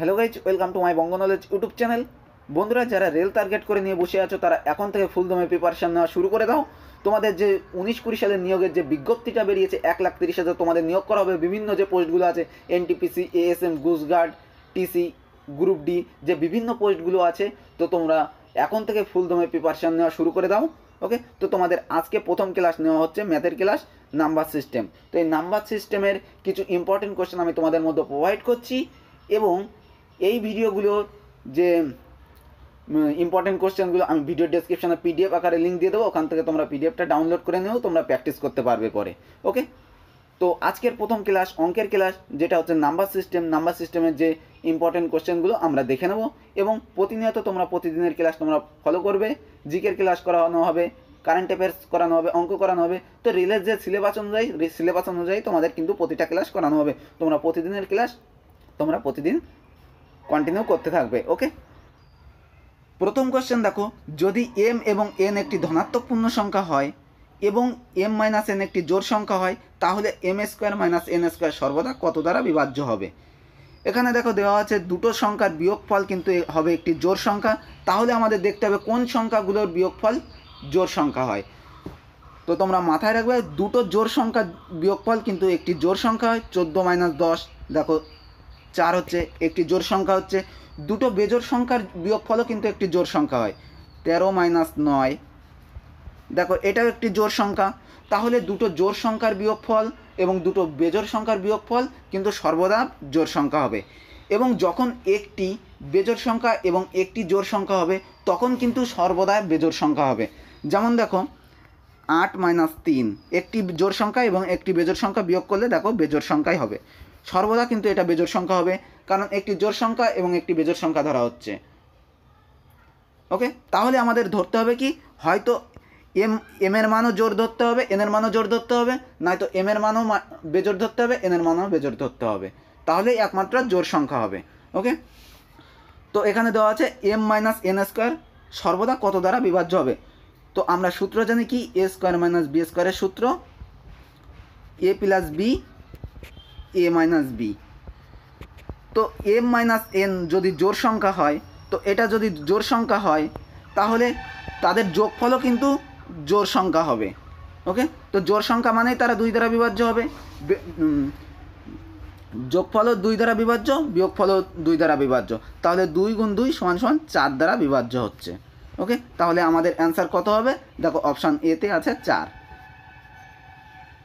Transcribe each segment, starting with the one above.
Hello guys welcome to my Banga knowledge YouTube channel বন্ধুরা, যারা rail target করে নিয়ে বসে আছো, তারা এখন থেকে ফুল দমে প্রিপারেশন নেওয়া শুরু করে দাও। তোমাদের যে উনিশ কুড়ি সালের নিয়োগের যে বিজ্ঞপ্তিটা বেরিয়েছে, এক লাখ তিরিশ হাজার তোমাদের নিয়োগ করা হবে। বিভিন্ন যে পোস্টগুলো আছে NTPC ASM goods guard TC group D যে বিভিন্ন পোস্টগুলো আছে, তো তোমরা এখন থেকে ফুল দমে প্রিপারেশন নেওয়া শুরু করে দাও ওকে তো তোমাদের আজকে প্রথম ক্লাস নেওয়া হচ্ছে ম্যাথের ক্লাস নাম্বার সিস্টেম তো এই নাম্বার সিস্টেমের কিছু ইম্পর্টেন্ট কোশ্চেন আমি তোমাদের মধ্যে প্রোভাইড করছি এবং এই ভিডিওগুলো যে ইম্পর্টেন্ট কোশ্চেনগুলো আমি ভিডিও ডেসক্রিপশনে পিডিএফ আকারে লিঙ্ক দিয়ে দেবো, ওখান থেকে তোমরা পিডিএফটা ডাউনলোড করে নিও, তোমরা প্র্যাকটিস করতে পারবে পরে ওকে তো আজকের প্রথম ক্লাস অঙ্কের ক্লাস যেটা হচ্ছে নাম্বার সিস্টেম নাম্বার সিস্টেমের যে ইম্পর্টেন্ট কোশ্চেনগুলো আমরা দেখে নেব, এবং প্রতিনিয়ত তোমরা প্রতিদিনের ক্লাস তোমরা ফলো করবে, জিকের ক্লাস করানো হবে কারেন্ট অ্যাফেয়ার্স করানো হবে, অঙ্ক করানো হবে, তো রিলের যে সিলেবাস অনুযায়ী সিলেবাস অনুযায়ী তোমাদের কিন্তু প্রতিটা ক্লাস করানো হবে, তোমরা প্রতিদিনের ক্লাস তোমরা প্রতিদিন কন্টিনিউ করতে থাকবে ওকে প্রথম কোশ্চেন দেখো, যদি এম এবং এন একটি ধনাত্মক পূর্ণ সংখ্যা হয় এবং এম মাইনাস এন একটি জোর সংখ্যা হয়, তাহলে M square minus N square সর্বদা কত দ্বারা বিভাজ্য হবে? এখানে দেখো দেওয়া আছে দুটো সংখ্যার বিয়োগফল কিন্তু হবে একটি জোর সংখ্যা, তাহলে আমাদের দেখতে হবে কোন সংখ্যাগুলোর বিয়োগফল জোর সংখ্যা হয়। তো তোমরা মাথায় রাখবে, দুটো জোর সংখ্যার বিয়োগফল কিন্তু একটি জোর সংখ্যা হয়, চোদ্দ মাইনাস দশ, দেখো চার হচ্ছে একটি জোর সংখ্যা হচ্ছে। দুটো বেজোড় সংখ্যার বিয়োগফলও কিন্তু একটি জোর সংখ্যা হয়। তেরো মাইনাস নয়। দেখো, এটাও একটি জোর সংখ্যা। তাহলে দুটো জোর সংখ্যার বিয়োগফল এবং দুটো বেজোড় সংখ্যার বিয়োগফল কিন্তু সর্বদা জোর সংখ্যা হবে। এবং যখন একটি বেজোড় সংখ্যা এবং একটি জোর সংখ্যা হবে, তখন কিন্তু সর্বদা বেজোড় সংখ্যা হবে। যেমন দেখো, আট মাইনাস তিন, একটি জোর সংখ্যা এবং একটি বেজোড় সংখ্যা বিয়োগ করলে দেখো বেজোর সংখ্যাই হবে। সর্বদা কিন্তু এটা বেজোড় সংখ্যা হবে, কারণ একটি জোড় সংখ্যা এবং একটি বেজোড় সংখ্যা ধরা হচ্ছে। ওকে? তাহলে আমাদের ধরতে হবে কি? হয়তো এম এম এর মানও জোর ধরতে হবে, এন এর মানও জোর ধরতে হবে, নয়তো এম এর মানও বেজোর ধরতে হবে, এন এর মানও বেজোর ধরতে হবে। তাহলেই একমাত্র জোর সংখ্যা হবে, ওকে? তো এখানে দেওয়া আছে এম মাইনাস এন স্কোয়ার, সর্বদা কত দ্বারা বিভাজ্য হবে? তো আমরা সূত্র জানি কি? এ স্কোয়ার মাইনাস বি স্কোয়ারের সূত্র, A plus B A minus B তো এম মাইনাস এন যদি জোর সংখ্যা হয়, তো এটা যদি জোর সংখ্যা হয়, তাহলে তাদের যোগফলও কিন্তু জোর সংখ্যা হবে। ওকে তো জোর সংখ্যা মানেই তারা দুই দ্বারা বিভাজ্য হবে। যোগফলও দুই দ্বারা বিভাজ্য, বিয়োগফলও দুই দ্বারা বিভাজ্য। তাহলে দুই গুণ দুই সমান সমান চার দ্বারা বিভাজ্য হচ্ছে। ওকে তাহলে আমাদের অ্যান্সার কত হবে? দেখো অপশান এতে আছে চার।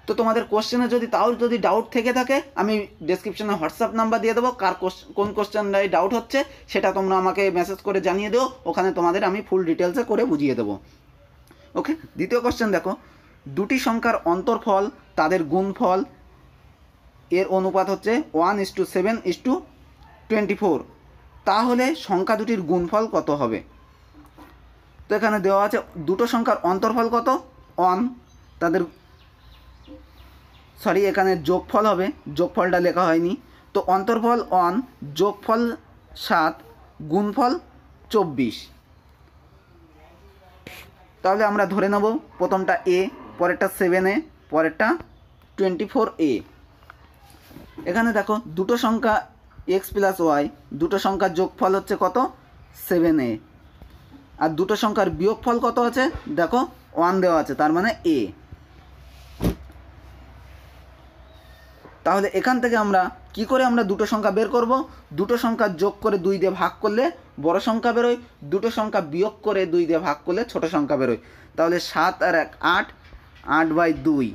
তো তোমাদের কোশ্চেনে যদি তাও যদি ডাউট থেকে থাকে, আমি ডেসক্রিপশনে হোয়াটসঅ্যাপ নাম্বার দিয়ে দেবো। কার কোন কোশ্চেনটায় ডাউট হচ্ছে, সেটা তোমরা আমাকে মেসেজ করে জানিয়ে দিও। ওখানে তোমাদের আমি ফুল ডিটেলসে করে বুঝিয়ে দেবো। ওকে দ্বিতীয় কোশ্চেন দেখো। দুটি সংখ্যার অন্তর্ফল, তাদের গুণফল, এর অনুপাত হচ্ছে one is two seven is two twenty four তাহলে সংখ্যা দুটির গুণফল কত হবে? তো এখানে দেওয়া আছে, দুটো সংখ্যার অন্তর্ফল কত? ওয়ান তাদের সরি, এখানে যোগফল হবে, যোগফলটা লেখা হয়নি। তো অন্তর্ফল অন যোগফল সাত, গুণফল চব্বিশ। তাহলে আমরা ধরে নেব, প্রথমটা এ পরেরটা সেভেন এ পরেরটা টোয়েন্টি ফোর এ এখানে দেখো, দুটো সংখ্যা এক্স প্লাস ওয়াই দুটো সংখ্যার যোগফল হচ্ছে কত? সেভেন এ আর দুটো সংখ্যার বিয়োগফল কত আছে? দেখো ওয়ান দেওয়া আছে, তার মানে এ তাহলে এখান থেকে আমরা কি করে আমরা দুটো সংখ্যা বের করব? দুটো সংখ্যা যোগ করে দুই দিয়ে ভাগ করলে বড় সংখ্যা বেরোয়, দুটো সংখ্যা বিয়োগ করে দুই দিয়ে ভাগ করলে ছোট সংখ্যা বেরোয়। তাহলে সাত আর এক, আট আট বাই দুই,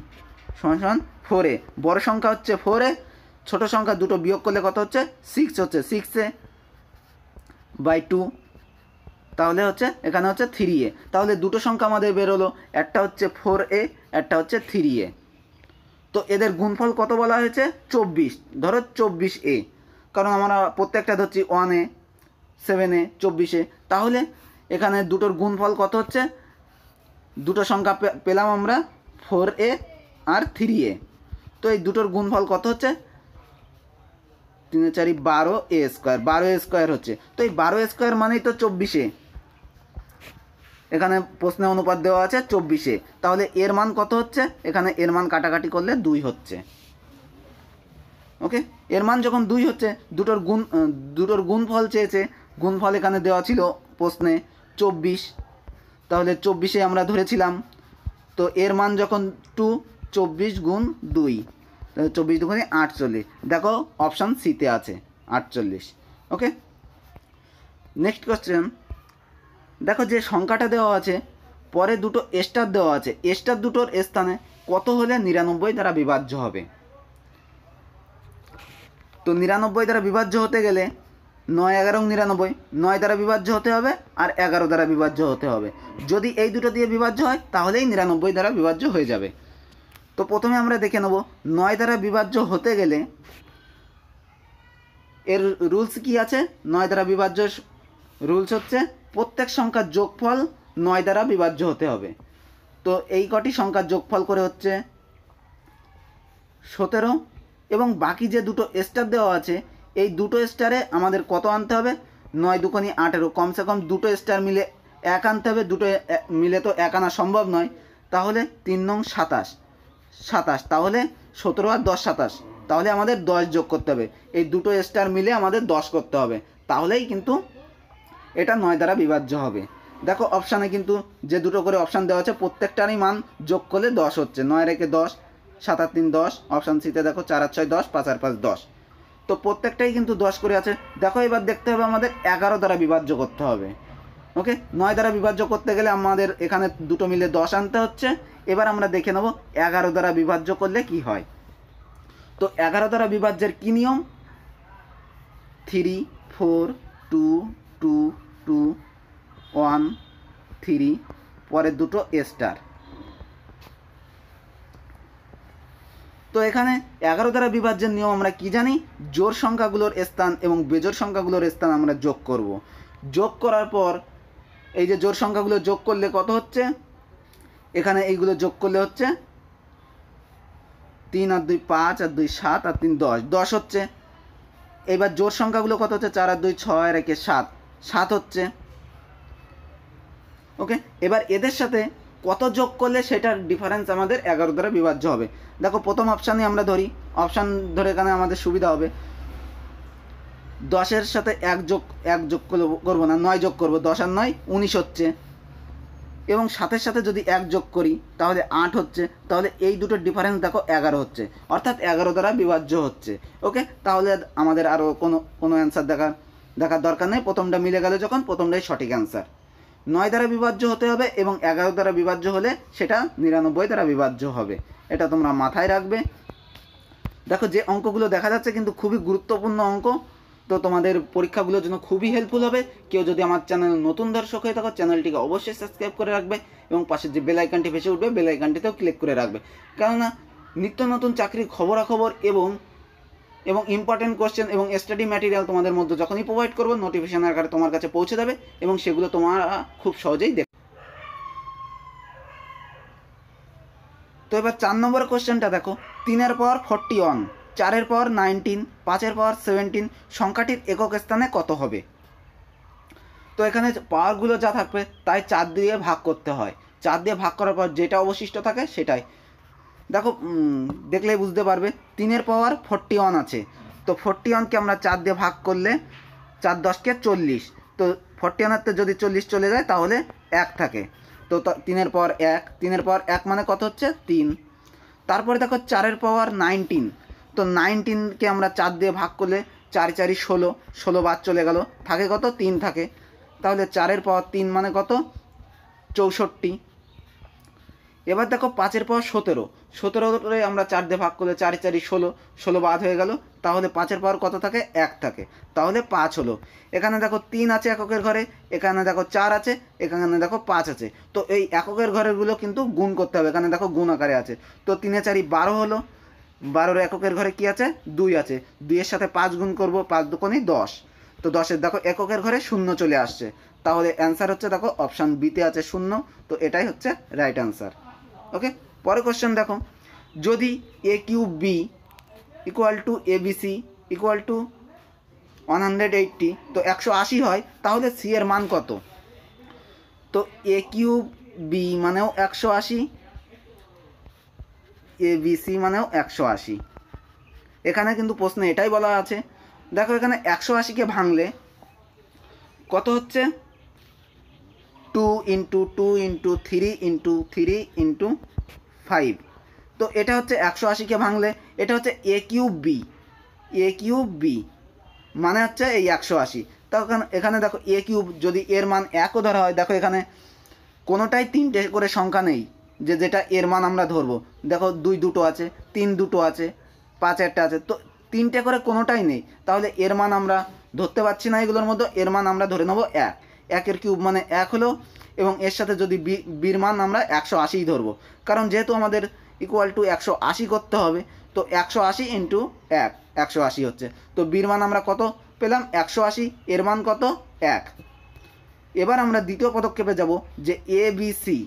সমান সমান ফোরে বড় সংখ্যা হচ্ছে ফোরে ছোট সংখ্যা দুটো বিয়োগ করলে কত হচ্ছে? সিক্স হচ্ছে সিক্সে বাই টু তাহলে হচ্ছে, এখানে হচ্ছে থ্রি এ। তাহলে দুটো সংখ্যা আমাদের বেরোলো একটা হচ্ছে ফোর এ, একটা হচ্ছে থ্রি এ। তো এদের গুণফল কত বলা হয়েছে? চব্বিশ। ধরো চব্বিশ এ। কারণ আমরা প্রত্যেকটা ধরছি ওয়ান এ সেভেন চব্বিশে তাহলে এখানে দুটোর গুণফল কত হচ্ছে? দুটো সংখ্যা পেলাম আমরা ফোর এ আর থ্রি এ। তো এই দুটোর গুণফল কত হচ্ছে? তিনে চারি বারো এ স্কোয়ার বারো এ স্কোয়ার হচ্ছে। তো এই বারো স্কোয়ার মানেই তো চব্বিশে এখানে প্রশ্নে অনুপাত দেওয়া আছে চব্বিশে। তাহলে এর মান কত হচ্ছে? এখানে এর মান কাটাকাটি করলে দুই হচ্ছে। ওকে? এর মান যখন দুই হচ্ছে, দুটোর গুণ দুটোর গুণফল চেয়েছে, গুণফল এখানে দেওয়া ছিল প্রশ্নে চব্বিশ। তাহলে চব্বিশে আমরা ধরেছিলাম, তো এর মান যখন টু, চব্বিশ গুণ দুই চব্বিশ দুগুণে আটচল্লিশ। দেখো, অপশান সিতে আছে, আটচল্লিশ। ওকে? Next question. দেখো যে সংখ্যাটা দেওয়া আছে, পরে দুটো স্টার দেওয়া আছে। স্টার দুটোর স্থানে কত হলে নিরানব্বই দ্বারা বিভাজ্য হবে? তো নিরানব্বই দ্বারা বিভাজ্য হতে গেলে নয়, এগারো নিরানব্বই, নয় দ্বারা বিভাজ্য হতে হবে আর এগারো দ্বারা বিভাজ্য হতে হবে। যদি এই দুটো দিয়ে বিভাজ্য হয়, তাহলেই নিরানব্বই দ্বারা বিভাজ্য হয়ে যাবে। তো প্রথমে আমরা দেখে নেব, নয় দ্বারা বিভাজ্য হতে গেলে এর রুলস কি আছে? নয় দ্বারা বিভাজ্য রুলস হচ্ছে প্রত্যেক সংখ্যার যোগফল নয় দ্বারা বিভাজ্য হতে হবে। তো এই কটি সংখ্যার যোগফল করে হচ্ছে সতেরো এবং বাকি যে দুটো স্টার দেওয়া আছে, এই দুটো স্টারে আমাদের কত আনতে হবে? নয় দুকোনি আঠেরো। কমসে কম দুটো স্টার মিলে এক আনতে হবে, দুটো মিলে তো এক আনা সম্ভব নয়। তাহলে তিন নং সাতাশ। সাতাশ, তাহলে সতেরো আর দশ সাতাশ। তাহলে আমাদের দশ যোগ করতে হবে। এই দুটো স্টার মিলে আমাদের দশ করতে হবে। তাহলেই কিন্তু এটা নয় দ্বারা বিভাজ্য হবে। দেখো অপশানে কিন্তু যে দুটো করে অপশান দেওয়া আছে, প্রত্যেকটারই মান যোগ করলে দশ হচ্ছে। নয় রেখে দশ, সাত আট তিন দশ অপশান সিতে দেখো চার আট ছয় দশ, পাঁচ আর পাঁচ দশ। তো প্রত্যেকটাই কিন্তু দশ করে আছে। দেখো, এবার দেখতে হবে আমাদের এগারো দ্বারা বিভাজ্য করতে হবে। ওকে নয় দ্বারা বিভাজ্য করতে গেলে আমাদের এখানে দুটো মিলে দশ আনতে হচ্ছে। এবার আমরা দেখে নেব এগারো দ্বারা বিভাজ্য করলে কি হয়। তো এগারো দ্বারা বিভাজ্যের কী নিয়ম? Three four two two two one three পরের দুটো স্টার তো এখানে এগারো দ্বারা বিভাজ্যের নিয়ম আমরা কি জানি? জোর সংখ্যাগুলোর স্থান এবং বেজোর সংখ্যাগুলোর স্থান আমরা যোগ করব। যোগ করার পর এই যে জোর সংখ্যাগুলো যোগ করলে কত হচ্ছে? এখানে এইগুলো যোগ করলে হচ্ছে তিন আর দুই পাঁচ আর দুই সাত আর তিন দশ। দশ হচ্ছে। এবার জোর সংখ্যাগুলো কত হচ্ছে? চার আর দুই ছয় আর একে সাত। সাত হচ্ছে। ওকে এবার এদের সাথে কত যোগ করলে সেটার ডিফারেন্স আমাদের এগারো দ্বারা বিভাজ্য হবে? দেখো, প্রথম অপশানই আমরা ধরি। অপশান ধরে এখানে আমাদের সুবিধা হবে। দশের সাথে এক যোগ এক যোগ করব- না, নয় যোগ করব। দশ আর নয়, উনিশ হচ্ছে। এবং সাথের সাথে যদি এক যোগ করি, তাহলে আট হচ্ছে। তাহলে এই দুটোর ডিফারেন্স দেখো, এগারো হচ্ছে। অর্থাৎ এগারো দ্বারা বিভাজ্য হচ্ছে। ওকে তাহলে আমাদের আরও কোনো কোনো অ্যান্সার দেখার দেখার দরকার নেই, প্রথমটা মিলে গেলে যখন, প্রথমটাই সঠিক অ্যান্সার নয় দ্বারা বিভাজ্য হতে হবে এবং এগারো দ্বারা বিভাজ্য হলে সেটা নিরানব্বই দ্বারা বিভাজ্য হবে। এটা তোমরা মাথায় রাখবে। দেখো, যে অঙ্কগুলো দেখা যাচ্ছে কিন্তু খুবই গুরুত্বপূর্ণ অঙ্ক। তো তোমাদের পরীক্ষাগুলোর জন্য খুবই হেল্পফুল হবে। কেউ যদি আমার চ্যানেল নতুন দর্শক হয়ে থাকো চ্যানেলটিকে অবশ্যই সাবস্ক্রাইব করে রাখবে এবং পাশের যে বেল আইকনটি ভেসে উঠবে বেল আইকনটিতেও ক্লিক করে রাখবে। কেননা, নিত্য নতুন চাকরির খবরাখবর এবং এবং ইম্পর্টেন্ট কোশ্চেন এবং স্টাডি ম্যাটেরিয়াল তোমাদের মধ্যে যখনই প্রোভাইড করব নোটিফিকেশন আকারে তোমার কাছে পৌঁছে দেবে এবং সেগুলো তোমরা খুব সহজেই দেখ তো এবার চার নম্বর কোশ্চেনটা দেখো। তিনের পর ফর্টি ওয়ান চারের পর নাইনটিন পাঁচের পর সেভেন্টিন সংখ্যাটির একক স্থানে কত হবে? তো এখানে পাওয়ারগুলো যা থাকবে, তাই চার দিয়ে ভাগ করতে হয়। চার দিয়ে ভাগ করার পর যেটা অবশিষ্ট থাকে সেটাই। দেখো দেখলেই বুঝতে পারবে, তিনের পাওয়ার ফোরটি ওয়ান আছে। তো ফোরটি ওয়ানকে আমরা চার দিয়ে ভাগ করলে চার দশকে চল্লিশ। তো ফোরটি ওয়ানাতে যদি চল্লিশ চলে যায়, তাহলে এক থাকে। তো তিনের পর এক, তিনের পর এক মানে কত হচ্ছে? তিন। তারপরে দেখো, চারের পাওয়ার নাইনটিন তো নাইনটিনকে আমরা চার দিয়ে ভাগ করলে চার চারি ষোলো ষোলো বাদ চলে গেল। থাকে কত? তিন থাকে। তাহলে চারের পাওয়ার তিন মানে কত? চৌষট্টি। এবার দেখো পাঁচের পর সতেরো। সতেরোরে আমরা চার দিয়ে ভাগ করলে চারি চারি, ষোলো। ষোলো বাদ হয়ে গেল। তাহলে পাঁচের পর কত থাকে? এক থাকে। তাহলে পাঁচ হলো। এখানে দেখো তিন আছে এককের ঘরে, এখানে দেখো চার আছে, এখানে দেখো পাঁচ আছে। তো এই এককের ঘরেরগুলো কিন্তু গুণ করতে হবে। এখানে দেখো গুণ আকারে আছে। তো তিনে, চারি, বারো হলো। বারোর এককের ঘরে কি আছে? দুই আছে। দুইয়ের সাথে পাঁচ গুণ করব, পাঁচ দুকোনি দশ। তো দশের দেখো এককের ঘরে শূন্য চলে আসছে। তাহলে অ্যান্সার হচ্ছে দেখো অপশান বিতে আছে শূন্য। তো এটাই হচ্ছে রাইট অ্যান্সার। ওকে পরের কোশ্চেন দেখো। যদি A Q B equal to A B C equal to one hundred eighty তো একশো আশি হয়, তাহলে সি এর মান কত? তো এ কিউ বি মানেও একশো আশি এ বি সি মানেও একশো আশি। এখানে কিন্তু প্রশ্নে এটাই বলা আছে। দেখো এখানে একশো আশিকে ভাঙলে কত হচ্ছে? Two into two into three into three into five. তো এটা হচ্ছে একশো আশিকে ভাঙলে, এটা হচ্ছে A cube B, A cube B মানে হচ্ছে এই একশো আশি। তখন এখানে দেখো এ কিউব, যদি এর মান একও ধরা হয়, দেখো এখানে কোনোটাই তিনটে করে সংখ্যা নেই, যে যেটা এর মান আমরা ধরবো। দেখো দুই দুটো আছে, তিন দুটো আছে, পাঁচ একটা আছে, তো তিনটে করে কোনোটাই নেই। তাহলে এর মান আমরা ধরতে পারছি না এগুলোর মধ্যে, এর মান আমরা ধরে নেব এক। একের কিউব মানে এক হলো, এবং এর সাথে যদি বির মান আমরা একশো আশিই ধরবো। কারণ যেহেতু আমাদের ইকুয়াল টু একশো আশি করতে হবে, তো একশো আশি ইন্টু এক, একশো আশি হচ্ছে। তো বির মান আমরা কত পেলাম? একশো আশি এর মান কত? এক। এবার আমরা দ্বিতীয় পদক্ষেপে যাব যে A B C.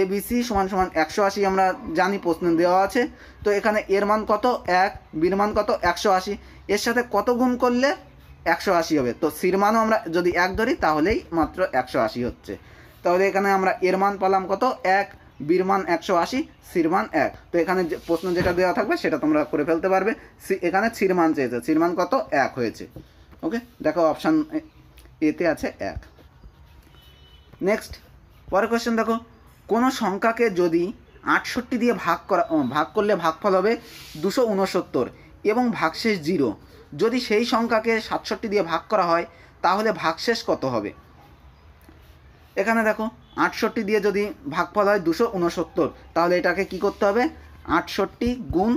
A B C সমান সমান একশো আশি আমরা জানি, প্রশ্ন দেওয়া আছে। তো এখানে এর মান কত? এক, বির মান কত? একশো আশি এর সাথে কত গুণ করলে একশো আশি হবে। তো সির মানও আমরা যদি এক ধরি, তাহলেই মাত্র একশো আশি হচ্ছে। তাহলে এখানে আমরা এর মান পেলাম কত? এক। বির মান একশো আশি, সির মান এক। তো এখানে যে প্রশ্ন যেটা দেওয়া থাকবে, সেটা তোমরা করে ফেলতে পারবে। এখানে সির মান চেয়েছে। সির মান কত? এক হয়েছে। ওকে? দেখো অপশান এতে আছে এক। নেক্সট। পরের কোয়েশ্চেন দেখো। কোনো সংখ্যাকে যদি আটষট্টি দিয়ে ভাগ করা ভাগ করলে ভাগফল হবে দুশো উনসত্তর এবং ভাগশেষ জিরো। যদি সেই সংখ্যাকে সাতষট্টি দিয়ে ভাগ করা হয়, তাহলে ভাগশেষ কত হবে? এখানে দেখো, আটষট্টি দিয়ে যদি ভাগফল হয় দুশো উনসত্তর তাহলে এটাকে কি করতে হবে? আটষট্টি গুণ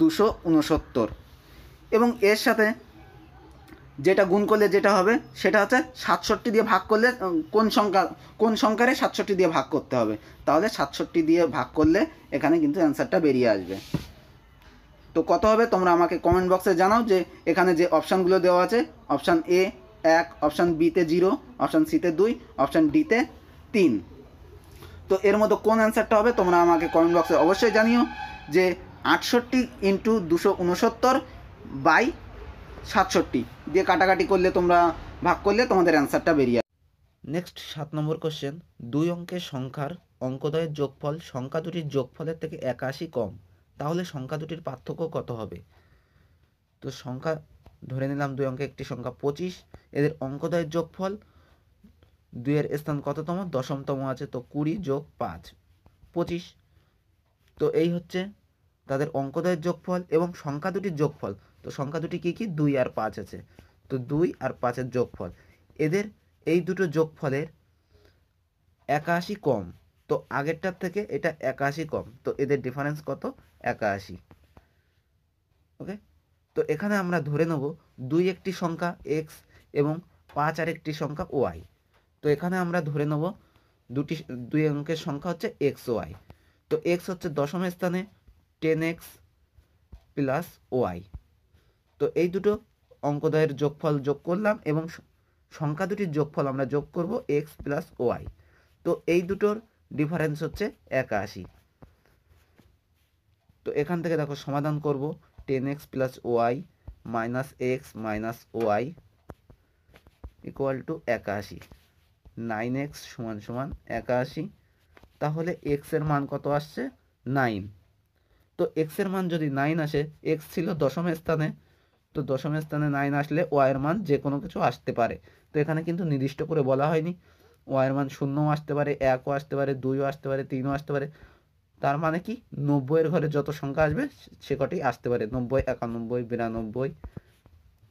দুশো উনসত্তর এবং এর সাথে যেটা গুণ করলে যেটা হবে, সেটা হচ্ছে সাতষট্টি দিয়ে ভাগ করলে কোন সংখ্যা, কোন সংখ্যারে সাতষট্টি দিয়ে ভাগ করতে হবে? তাহলে সাতষট্টি দিয়ে ভাগ করলে এখানে কিন্তু অ্যান্সারটা বেরিয়ে আসবে। তো কত হবে? তোমরা আমাকে কমেন্ট বক্সে জানাও যে এখানে যে অপশানগুলো দেওয়া আছে। অপশান এ এক, অপশান বিতে জিরো, অপশান সিতে দুই, অপশান ডিতে তিন। তো এর মধ্যে কোন অ্যান্সারটা হবে তোমরা আমাকে কমেন্ট বক্সে অবশ্যই জানিও যে আটষট্টি ইন্টু দুশো উনসত্তর বাই সাতষট্টি। দিয়ে কাটাকাটি করলে তোমরা ভাগ করলে তোমাদের অ্যান্সারটা বেরিয়ে নেক্সট সাত নম্বর কোশ্চেন দুই অঙ্কের সংখ্যার অঙ্কদয়ের যোগফল, সংখ্যা দুটির যোগফলের থেকে একাশি কম। তাহলে সংখ্যা দুটির পার্থক্য কত হবে? তো সংখ্যা, ধরে নিলাম দুই অঙ্কে একটি সংখ্যা পঁচিশ, এদের অঙ্কদয়ের যোগফল দুইয়ের স্থান কততম? দশমতম আছে, তো কুড়ি যোগ পাঁচ, পঁচিশ। তো এই হচ্ছে তাদের অঙ্কদয়ের যোগফল এবং সংখ্যা দুটির যোগফল। তো সংখ্যা দুটি কী কী? দুই আর পাঁচ আছে। তো দুই আর পাঁচের যোগফল। এদের এই দুটো যোগফলের একাশি কম। তো আগেরটার থেকে এটা একাশি কম। তো এদের ডিফারেন্স কত? একাশি। ওকে? তো এখানে আমরা ধরে নেব দুই একটি সংখ্যা এক্স এবং পাঁচ আর একটি সংখ্যা ওয়াই তো এখানে আমরা ধরে নেব দুটি, দুই অঙ্কের সংখ্যা হচ্ছে এক্স ওয়াই তো এক্স হচ্ছে দশম স্থানে টেন এক্স প্লাস ওয়াই তো এই দুটো অঙ্কদয়ের যোগফল যোগ করলাম এবং সংখ্যা দুটির যোগফল আমরা যোগ করব এক্স প্লাস ওয়াই তো এই দুটোর ডিফারেন্স হচ্ছে একাশি। তো এখান থেকে দেখো সমাধান করব ten X plus Y minus X minus Y equal to একাশি। নাইন এক্স সমান সমান একাশি। তাহলে এক্সের মান কত আসছে? নাইন তো এক্সের মান যদি নাইন আসে এক্স ছিল দশম স্থানে, তো দশম স্থানে নাইন আসলে ওয়াইয়ের মান যে কোনো কিছু আসতে পারে। তো এখানে কিন্তু নির্দিষ্ট করে বলা হয়নি। ওয়াইয়ের মান শূন্যও আসতে পারে, একও আসতে পারে, দুইও আসতে পারে, তিনও আসতে পারে। তার মানে কি? নব্বইয়ের ঘরে যত সংখ্যা আসবে, সে কটি আসতে পারে? নব্বই, একানব্বই, বিরানব্বই,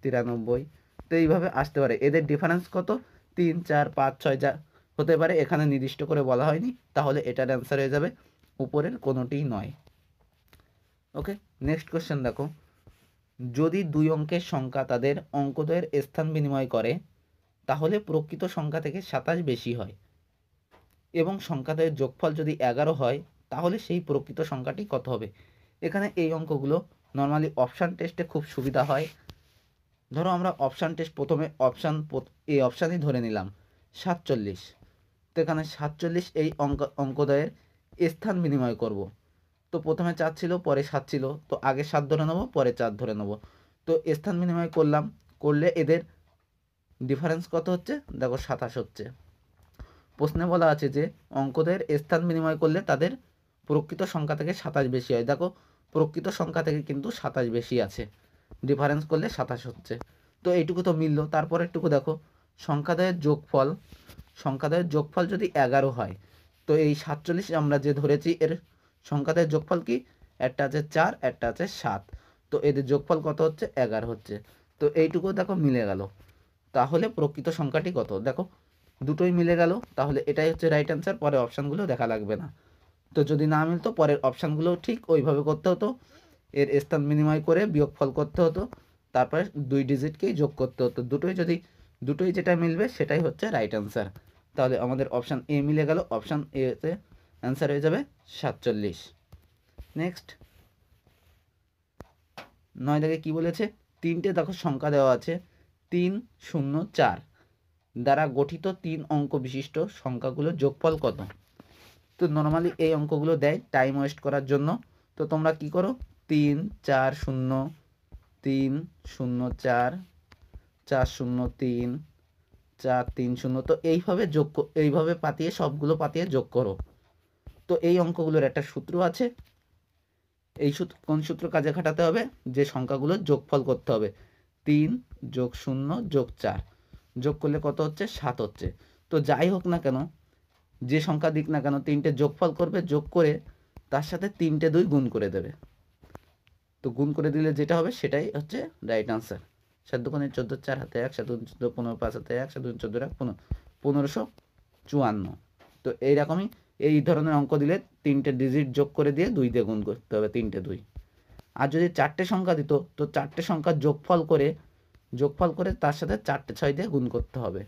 তিরানব্বই। তো এইভাবে আসতে পারে। এদের ডিফারেন্স কত? তিন, চার, পাঁচ, ছয় যা হতে পারে, এখানে নির্দিষ্ট করে বলা হয়নি। তাহলে এটার অ্যান্সার হয়ে যাবে, উপরের কোনোটিই নয়। ওকে নেক্সট কোশ্চেন দেখো। যদি দুই অঙ্কের সংখ্যা তাদের অঙ্কদ্বয়ের স্থান বিনিময় করে, তাহলে প্রকৃত সংখ্যা থেকে সাতাশ বেশি হয়। এবং সংখ্যাদ্বয়ের যোগফল যদি এগারো হয় তাহলে সেই প্রকৃত সংখ্যাটি কত হবে? এখানে এই অঙ্কগুলো নর্মালি অপশান টেস্টে খুব সুবিধা হয়। ধরো আমরা অপশান টেস্ট প্রথমে অপশান এই অপশানই ধরে নিলাম, সাতচল্লিশ। তো এখানে সাতচল্লিশ এই অঙ্ক, অঙ্কদয়ের স্থান বিনিময় করব। তো প্রথমে চার ছিল, পরে সাত ছিল। তো আগে সাত ধরে নেব, পরে চার ধরে নেব। তো স্থান বিনিময় করলাম, করলে এদের ডিফারেন্স কত হচ্ছে? দেখো সাতাশ হচ্ছে। প্রশ্নে বলা আছে যে অঙ্কদের স্থান বিনিময় করলে তাদের প্রকৃত সংখ্যা থেকে সাতাশ বেশি হয়। দেখো, প্রকৃত সংখ্যা থেকে কিন্তু সাতাশ বেশি আছে। ডিফারেন্স করলে সাতাশ হচ্ছে। তো এইটুকু তো মিললো। তারপর একটুকু দেখো, সংখ্যাদয়ের যোগফল সংখ্যাদয়ের যোগফল যদি এগারো হয়, তো এই সাতচল্লিশ আমরা যে ধরেছি, এর সংখ্যাদয়ের যোগফল কি? একটা আছে চার, একটা আছে সাত। তো এদের যোগফল কত হচ্ছে? এগারো হচ্ছে। তো এইটুকু দেখো মিলে গেল। তাহলে প্রকৃত সংখ্যাটি কত? দেখো, দুটোই মিলে গেল। তাহলে এটাই হচ্ছে রাইট অ্যান্সার পরে অপশানগুলো দেখা লাগবে না। তো যদি না মিলতো, পরের অপশানগুলো ঠিক ওইভাবে করতে হতো। এর স্থান বিনিময় করে বিয়োগফল করতে হতো। তারপরে দুই ডিজিটকেই যোগ করতে হতো। দুটোই যদি, দুটোই যেটা মিলবে সেটাই হচ্ছে রাইট অ্যান্সার তাহলে আমাদের অপশান এ মিলে গেল। অপশান এতে অ্যান্সার হয়ে যাবে সাতচল্লিশ। নেক্সট নয় দাগে কী বলেছে? তিনটে দেখো সংখ্যা দেওয়া আছে। তিন, শূন্য, চার। দ্বারা গঠিত তিন অঙ্ক বিশিষ্ট সংখ্যাগুলো যোগফল কত? তো নর্মালি এই অঙ্কগুলো দেয় টাইম ওয়েস্ট করার জন্য। তো তোমরা কি করো? তিন, চার, শূন্য, তিন, শূন্য, চার চার, শূন্য, তিন, চার, তিন, শূন্য। তো এইভাবে যোগ এইভাবে পাতিয়ে, সবগুলো পাতিয়ে যোগ করো। তো এই অঙ্কগুলোর একটা সূত্র আছে। এই সূত্র কোন সূত্র কাজে খাটাতে হবে? যে সংখ্যাগুলোর যোগফল করতে হবে। তিন যোগ শূন্য যোগ চার। যোগ করলে কত হচ্ছে? সাত হচ্ছে। তো যাই হোক না কেন যে সংখ্যা দিক না কেন, তিনটে যোগফল করবে, যোগ করে তার সাথে তিনটে দুই গুণ করে দেবে। তো গুণ করে দিলে যেটা হবে সেটাই হচ্ছে রাইট আনসার সাত দুগুণে চোদ্দ, চার হাতে এক, সাত চোদ্দ, পনেরো, পাঁচ হাতে এক, সাত চোদ্দ, এক, পনেরো, পনেরোশো চুয়ান্ন। তো এইরকমই এই ধরনের অঙ্ক দিলে তিনটে ডিজিট যোগ করে দিয়ে দুই দিয়ে গুণ করতে হবে, তিনটে দুই। আর যদি চারটে সংখ্যা দিত, তো চারটে সংখ্যার যোগফল করে যোগফল করে তার সাথে চারটে ছয় দিয়ে গুণ করতে হবে।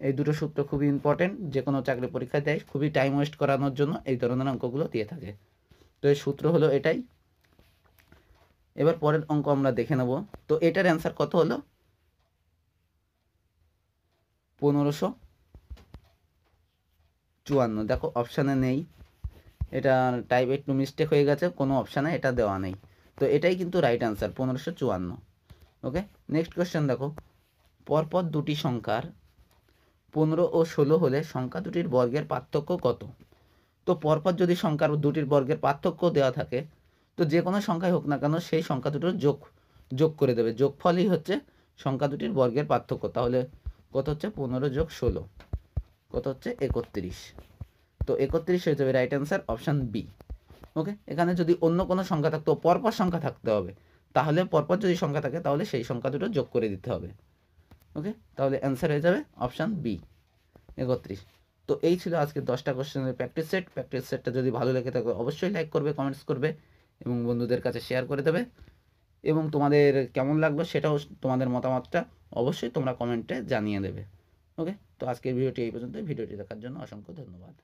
এই দুটো সূত্র খুবই ইম্পর্টেন্ট যে কোনো চাকরি পরীক্ষায় দেয়, খুবই টাইম ওয়েস্ট করানোর জন্য এই ধরনের অঙ্কগুলো দিয়ে থাকে। তো এই সূত্র হলো এটাই। এবার পরের অঙ্ক আমরা দেখে নেব। তো এটার অ্যান্সার কত হলো? পনেরোশো চুয়ান্ন। দেখো অপশানে নেই। এটা টাইপ একটু মিস্টেক হয়ে গেছে, কোনো অপশানে এটা দেওয়া নেই। তো এটাই কিন্তু রাইট অ্যান্সার পনেরোশো চুয়ান্ন। ওকে নেক্সট কোয়েশ্চেন দেখো। পরপর দুটি সংখ্যার পনেরো ও ষোলো হলে সংখ্যা দুটির বর্গের পার্থক্য কত? তো পরপর যদি সংখ্যার দুটির বর্গের পার্থক্য দেওয়া থাকে, তো যে কোনো সংখ্যাই হোক না কেন সেই সংখ্যা দুটোর যোগ যোগ করে দেবে। যোগফলই হচ্ছে সংখ্যা দুটির বর্গের পার্থক্য। তাহলে কত হচ্ছে? পনেরো যোগ ষোলো। কত হচ্ছে? একত্রিশ। তো একত্রিশ হয়ে যাবে right answer option B okay এখানে যদি অন্য কোনো সংখ্যা থাকতো, পরপর সংখ্যা থাকতে হবে, তাহলে পরপর যদি সংখ্যা থাকে, তাহলে সেই সংখ্যা দুটো যোগ করে দিতে হবে। ওকে তাহলে অ্যান্সার হয়ে যাবে অপশান বি একত্রিশ তো এই ছিল আজকে দশটা কোশ্চেনের প্র্যাকটিস সেট প্র্যাকটিস সেটটা যদি ভালো লেগে থাকে, অবশ্যই লাইক করবে কমেন্টস করবে এবং বন্ধুদের কাছে শেয়ার করে দেবে। এবং তোমাদের কেমন লাগল সেটাও তোমাদের মতামতটা অবশ্যই তোমরা কমেন্টে জানিয়ে দেবে। ওকে তো আজকের ভিডিওটি এই পর্যন্ত ভিডিওটি দেখার জন্য অসংখ্য ধন্যবাদ।